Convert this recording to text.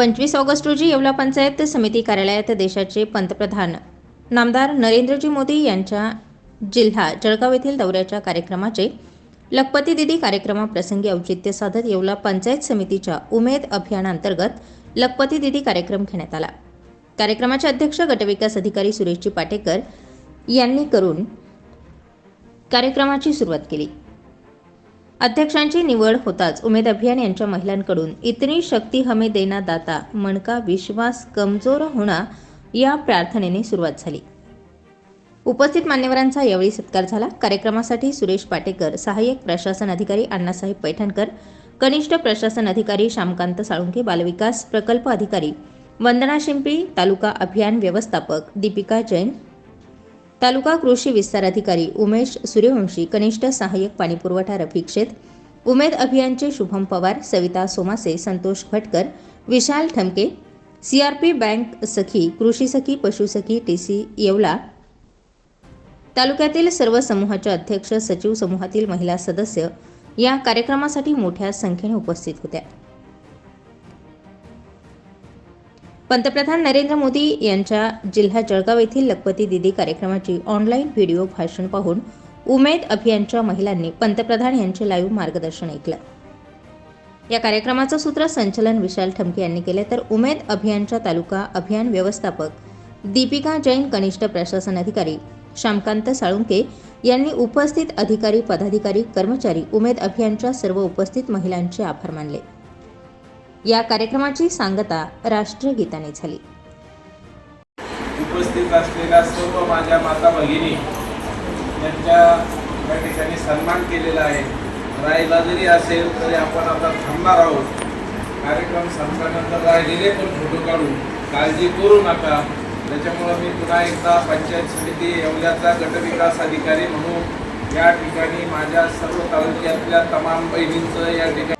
पंचवीस ऑगस्ट रोजी येवला पंचायत समिती कार्यालयात देशाचे पंतप्रधान नामदार नरेंद्रजी मोदी यांच्या जिल्हा जळगाव येथील दौऱ्याच्या कार्यक्रमाचे लखपती दिदी कार्यक्रमाप्रसंगी औचित्य साधत येवला पंचायत समितीच्या उमेद अभियानांतर्गत लखपती दिदी कार्यक्रम घेण्यात आला. कार्यक्रमाचे अध्यक्ष गटविकास अधिकारी सुरेशजी पाटेकर यांनी करून कार्यक्रमाची सुरुवात केली. अध्यक्षांची निवड होताच उमेद अभियान यांच्या महिलांकडून. इतनी शक्ती हमे देना दाता मनका विश्वास कमजोर होणा या प्रार्थनेने सुरुवात झाली. उपस्थित मान्यवरांचा यावेळी सत्कार झाला. कार्यक्रमासाठी सुरेश पाटेकर सहाय्यक प्रशासन अधिकारी अण्णासाहेब पैठणकर कनिष्ठ प्रशासन अधिकारी श्यामकांत साळुंके बालविकास प्रकल्प अधिकारी वंदना शिंपी तालुका अभियान व्यवस्थापक दीपिका जैन तालुका कृषी विस्तार अधिकारी उमेश सूर्यवंशी कनिष्ठ सहाय्यक पाणीपुरवठा रफिक शेत उमेद अभियानचे शुभम पवार सविता सोमासे संतोष भटकर विशाल ठमके सीआरपी बँक सखी कृषी सखी पशुसखी टीसी येवला. तालुक्यातील सर्व समूहाच्या अध्यक्ष सचिव समूहातील महिला सदस्य या कार्यक्रमासाठी मोठ्या संख्येने उपस्थित होत्या. पंतप्रधान नरेंद्र मोदी यांच्या जिल्हा जळगाव येथील लखपती दिदी कार्यक्रमाची ऑनलाईन व्हिडिओ भाषण पाहून उमेद अभियानच्या महिलांनी पंतप्रधान यांचे लाईव्ह मार्गदर्शन ऐकलं. या कार्यक्रमाचं सूत्रसंचलन विशाल ठमके यांनी केले तर उमेद अभियानच्या तालुका अभियान व्यवस्थापक दीपिका जैन कनिष्ठ प्रशासन अधिकारी श्यामकांत साळुंके यांनी उपस्थित अधिकारी पदाधिकारी कर्मचारी उमेद अभियानच्या सर्व उपस्थित महिलांचे आभार मानले. या कार्यक्रमाची सांगता राष्ट्रगीताने झाली. उपस्थित असलेल्या सर्व माझ्या माता भगिनी यांच्या या ठिकाणी सन्मान केलेला आहे. राहिला जरी असेल तरी आपण आता थांबणार आहोत. कार्यक्रम संपल्यानंतर राहिलेले पण फोटो काढू काळजी करू नका. त्याच्यामुळं मी पुन्हा एकदा पंचायत समिती येवल्याचा गटविकास अधिकारी म्हणून या ठिकाणी माझ्या सर्व तालुक्यातल्या तमाम बहिणींचं या ठिकाणी